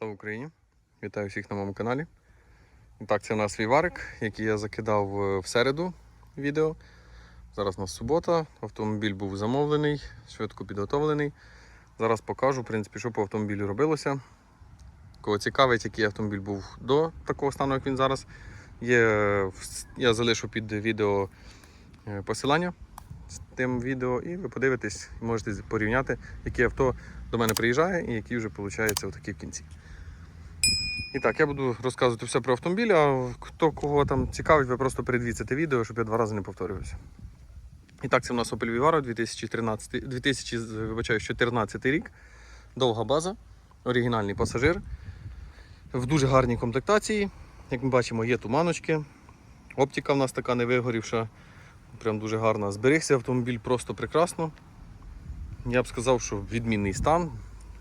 Слава Україні! Вітаю всіх на моєму каналі. Так, це у нас віварик, який я закидав е, в середу відео. Зараз у нас субота, автомобіль був замовлений, швидко підготовлений. Зараз покажу, в принципі, що по автомобілю робилося. Кого цікавить, який автомобіль був до такого стану, як він зараз. Є, е, я залишу під відео е, посилання з тим відео, і ви подивитесь, можете порівняти, яке авто до мене приїжджає і які вже виходить в кінці. І так, я буду розказувати все про автомобіль, а хто кого там цікавить, ви просто передивіться те відео, щоб я два рази не повторювався. І так, це у нас Opel Vivaro 2013, 2014 рік. Довга база, оригінальний пасажир. В дуже гарній комплектації. Як ми бачимо, є туманочки. Оптика в нас така не вигорівша. Прям дуже гарна. Зберігся автомобіль просто прекрасно. Я б сказав, що відмінний стан.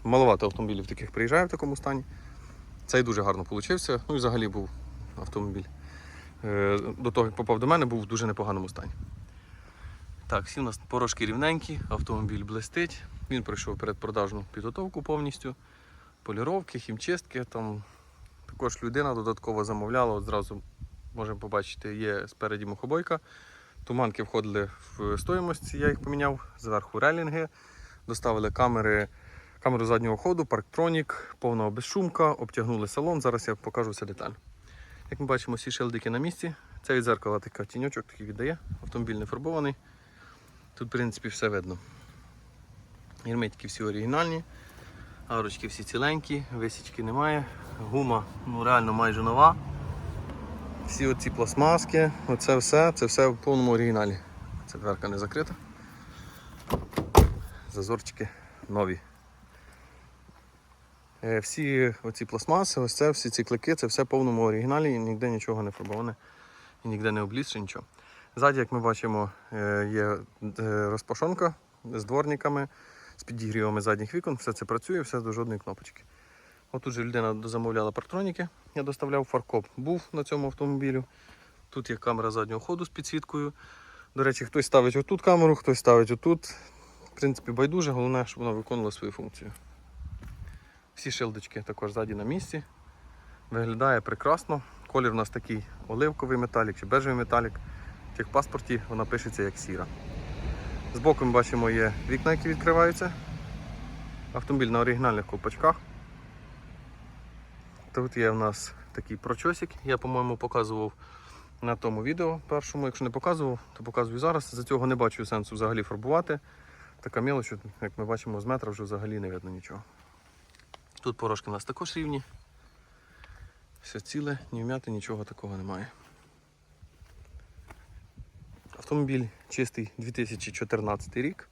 Маловато автомобілів таких приїжджає в такому стані. Цей дуже гарно вийшов. Ну і взагалі був автомобіль. Е, До того, як попав до мене, був в дуже непоганому стані. Так, всі у нас порошки рівненькі, автомобіль блистить. Він пройшов передпродажну підготовку повністю, поліровки, хімчистки. Там також людина додатково замовляла. От зразу можемо побачити, є спереді мухобойка. Туманки входили в стоїмость, я їх поміняв. Зверху релінги. Доставили камери, камеру заднього ходу, парктронік, повна безшумка, обтягнули салон. Зараз я покажу все детально. Як ми бачимо, всі шилдики на місці. Це від зеркала така тіньочок такий віддає. Автомобіль не фарбований. Тут, в принципі, все видно. Герметики всі оригінальні, арочки всі ціленькі, висічки немає. Гума ну, реально майже нова. Всі оці пластмаски, оце все, це все в повному оригіналі. Ця дверка не закрита. Зазорчики нові. Е, Всі оці пластмаси, ось це, всі ці клики, це все в повному оригіналі і ніде нічого не фарбоване і ніде не облізше нічого. Ззаді, як ми бачимо, е, є е, розпашонка з дворниками, з підігрівами задніх вікон, все це працює, все до жодної кнопочки. Отут же людина замовляла партроніки, я доставляв фаркоп, був на цьому автомобілю. Тут є камера заднього ходу з підсвіткою. До речі, хтось ставить отут камеру, хтось ставить отут. В принципі, байдуже, головне, щоб вона виконувала свою функцію. Всі шилдочки також ззаді на місці. Виглядає прекрасно. Колір у нас такий оливковий металік чи бежевий металік. В техпаспорті вона пишеться як сіра. Збоку ми бачимо є вікна, які відкриваються. Автомобіль на оригінальних ковпачках. Тут є в нас такий прочосик, я, по-моєму, показував на тому відео першому. Якщо не показував, то показую зараз. За цього не бачу сенсу взагалі фарбувати. Така мілоч, як ми бачимо, з метра вже взагалі не видно нічого. Тут порошки у нас також рівні. Все ціле, ні вмяти, нічого такого немає. Автомобіль чистий 2014 рік.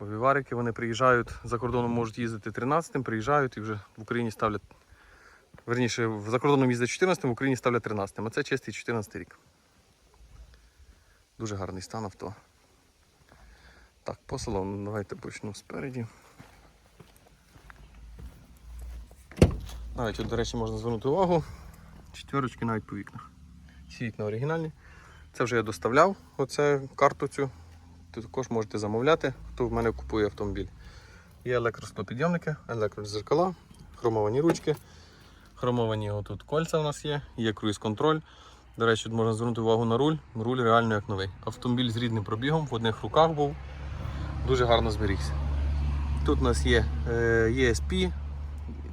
Віварики вони приїжджають, за кордоном можуть їздити 13-м, приїжджають і вже в Україні ставлять. Верніше, за кордоном їздять 14-м, в Україні ставлять 13-м. А це чистий 14 рік. Дуже гарний стан авто. Так, по салону давайте почну спереді. Навіть, от, до речі, можна звернути увагу. Четверочки навіть по вікнах. Всі вікна оригінальні. Це вже я доставляв оце карту цю. Тут також можете замовляти, хто в мене купує автомобіль. Є електростопідйомники, електрозеркала, хромовані ручки, хромовані отут кольця у нас є, є круїз-контроль. До речі, тут можна звернути увагу на руль. Руль реально як новий. Автомобіль з рідним пробігом, в одних руках був. Дуже гарно зберігся. Тут у нас є е, ESP,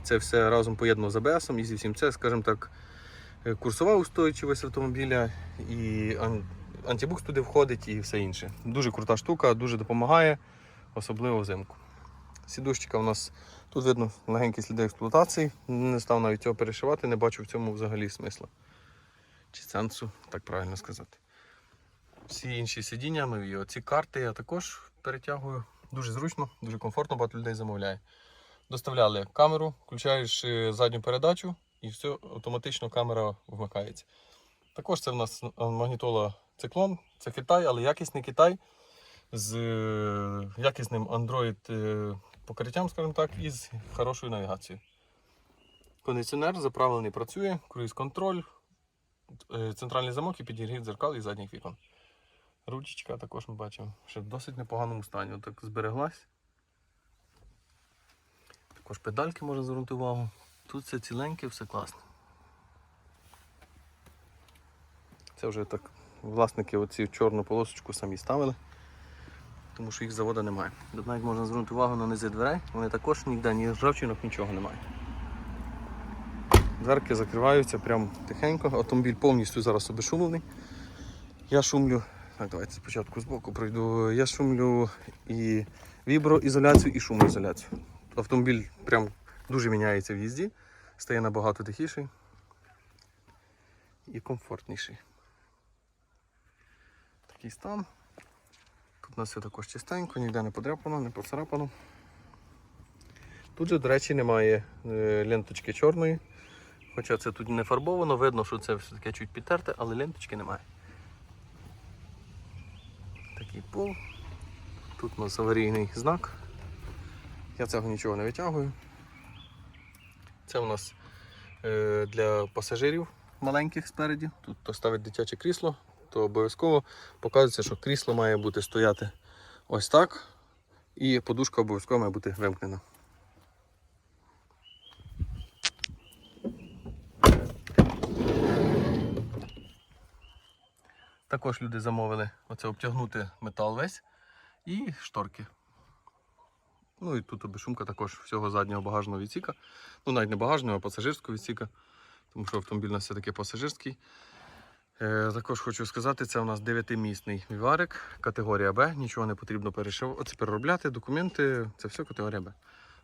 це все разом поєднано з ABS, і зі всім це, скажімо так, е, курсова устойчивість автомобіля і антибукс туди входить і все інше. Дуже крута штука, дуже допомагає, особливо взимку. Сідушечка у нас тут видно легенькі сліди експлуатації. Не став навіть цього перешивати, не бачу в цьому взагалі смисла. Чи сенсу, так правильно сказати. Всі інші сидіння, і оці карти я також перетягую. Дуже зручно, дуже комфортно, багато людей замовляє. Доставляли камеру, включаєш задню передачу і все, автоматично камера вмикається. Також це в нас магнітола циклон, це Китай, але якісний Китай з е, якісним Android е, покриттям, скажімо так, і з хорошою навігацією. Кондиціонер заправлений працює, круїз-контроль, е, центральний замок і підігрів дзеркал і задніх вікон. Ручечка також ми бачимо, що в досить непоганому стані. Отак збереглась. Також педальки можна звернути увагу. Тут все ціленьке, все класно. Це вже так власники оці чорну полосочку самі ставили, тому що їх з заводу немає. Тут навіть можна звернути увагу на низи дверей, вони також ніде, ні ржавчинок, нічого немає. Дверки закриваються прям тихенько, автомобіль повністю зараз обешумлений. Я шумлю, так, давайте спочатку збоку пройду. Я шумлю і віброізоляцію, і шумоізоляцію. Автомобіль прям дуже міняється в їзді, стає набагато тихіший і комфортніший. Такий стан. Тут у нас все також чистенько, ніде не подряпано, не поцарапано. Тут же, до речі, немає е, ленточки чорної. Хоча це тут не фарбовано, видно, що це все таке чуть підтерте, але ленточки немає. Такий пол. Тут у нас аварійний знак. Я цього нічого не витягую. Це у нас е, для пасажирів маленьких спереді. Тут хто ставить дитяче крісло, то обов'язково показується, що крісло має бути стояти ось так. І подушка обов'язково має бути вимкнена. Також люди замовили оце обтягнути метал весь і шторки. Ну і тут обешумка також всього заднього багажного відсіка. Ну навіть не багажного, а пасажирського відсіка, тому що автомобіль у нас все-таки пасажирський. Е, також хочу сказати, це у нас 9-місний віварик, категорія Б, нічого не потрібно перешив... Оце переробляти, документи, це все категорія Б.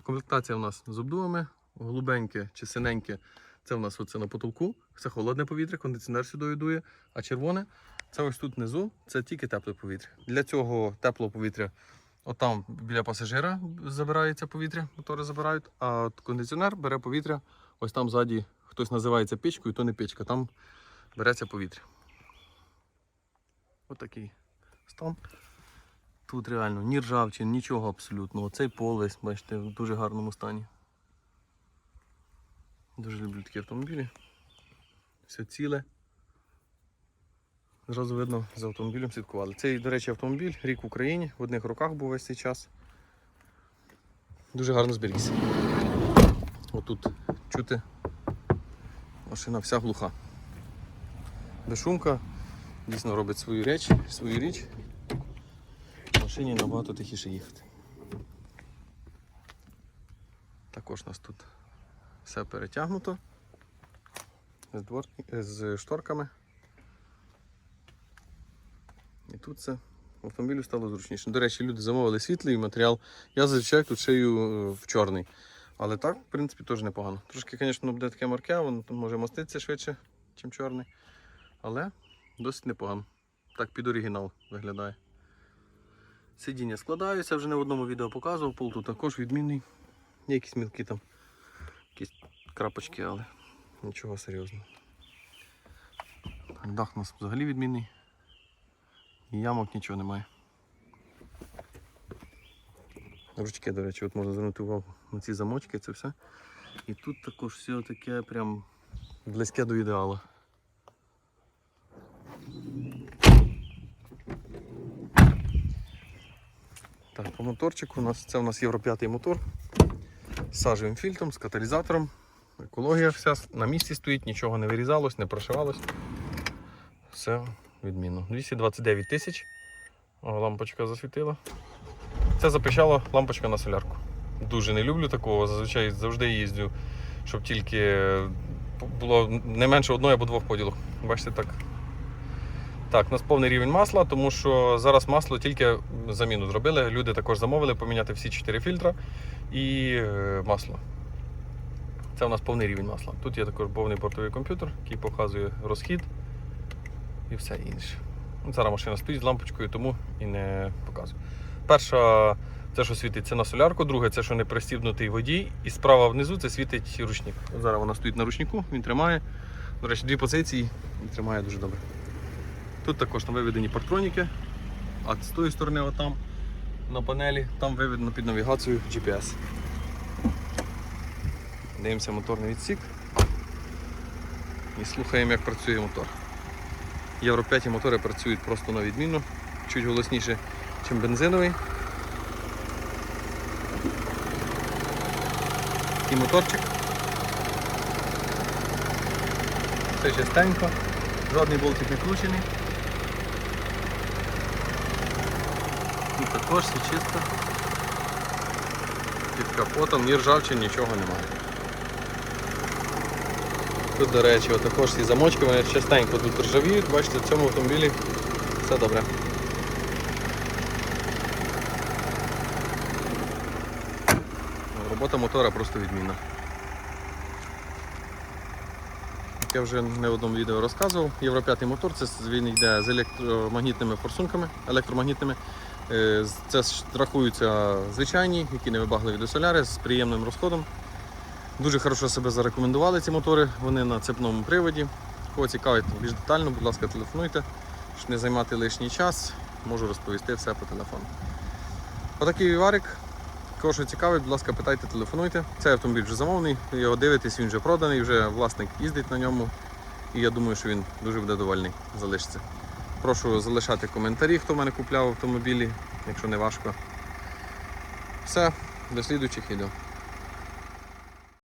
Комплектація у нас з обдувами, голубеньке чи синеньке це у нас оце на потолку, це холодне повітря, кондиціонер сюди дує, а червоне це ось тут внизу, це тільки тепле повітря. Для цього теплого повітря, отам біля пасажира забирається повітря, мотори забирають, а от кондиціонер бере повітря, ось там ззаді хтось називається печкою, то не печка, там береться повітря. Ось такий стан. Тут реально ні ржавчин, нічого абсолютно. Оцей пол весь, бачите, в дуже гарному стані. Дуже люблю такі автомобілі. Все ціле. Зразу видно, за автомобілем слідкували. Цей, до речі, автомобіль, рік в Україні, в одних руках був весь цей час. Дуже гарно зберігся. Отут чути, машина вся глуха. Безшумка дійсно робить свою річ, свою річ. В машині набагато тихіше їхати. Також у нас тут все перетягнуто з, двор... з шторками. І тут це автомобілю стало зручніше. До речі, люди замовили світлий матеріал. Я зазвичай тут шию е, в чорний. Але так, в принципі, теж непогано. Трошки, звісно, буде таке марке, воно може маститися швидше, ніж чорний. Але досить непогано. Так під оригінал виглядає. Сидіння складаються, вже не в одному відео показував, пол тут також відмінний. Є якісь мілкі там, якісь крапочки, але нічого серйозного. Дах у нас взагалі відмінний. Ямок нічого немає. Ручки, до речі, от можна звернути увагу на ці замочки, це все. І тут також все таке прям близьке до ідеалу. Так, по моторчику у нас це у нас Євро 5 мотор з сажевим фільтром, з каталізатором. Екологія вся на місці стоїть, нічого не вирізалось, не прошивалось. Все відмінно. 229 тисяч. Лампочка засвітила. Це запищала лампочка на солярку. Дуже не люблю такого. Зазвичай завжди їздю, щоб тільки було не менше одної або двох поділок. Бачите, так. Так, у нас повний рівень масла, тому що зараз масло тільки заміну зробили. Люди також замовили поміняти всі 4 фільтра і е, масло. Це у нас повний рівень масла. Тут є також повний бортовий комп'ютер, який показує розхід і все інше. Ну, Зараз машина стоїть з лампочкою, тому і не показую. Перша, це, що світить, це на солярку, друге, це, що не пристібнутий водій, і справа внизу це світить ручник. Зараз вона стоїть на ручнику, він тримає. До речі, дві позиції і тримає дуже добре. Тут також там виведені партроніки, а з тої сторони, отам на панелі, там виведено під навігацію GPS. Дивимося моторний відсік і слухаємо, як працює мотор. Євро 5 мотори працюють просто на відмінно, чуть голосніше, ніж бензиновий. такий моторчик. Все чистенько, жодний болтик не кручений. Тут також все чисто. Під капотом ні ржавчин, нічого немає. Тут, до речі, також ці замочки, вони частенько тут ржавіють, бачите, в цьому автомобілі все добре. Робота мотора просто відмінна. Як я вже не в одному відео розказував, Євро 5 мотор це він йде з електромагнітними форсунками, електромагнітними. Е, Це рахуються звичайні, які не вибагливі до соляри з приємним розходом. Дуже хорошо себе зарекомендували ці мотори, вони на цепному приводі. Кого цікавить більш детально, будь ласка, телефонуйте, щоб не займати лишній час, можу розповісти все по телефону. Отакий віварик. Кого що цікавить, будь ласка, питайте, телефонуйте. Цей автомобіль вже замовлений, його дивитесь, він вже проданий, вже власник їздить на ньому. І я думаю, що він дуже буде довольний залишиться. Прошу залишати коментарі, хто в мене купляв автомобілі, якщо не важко. Все, до слідуючих відео.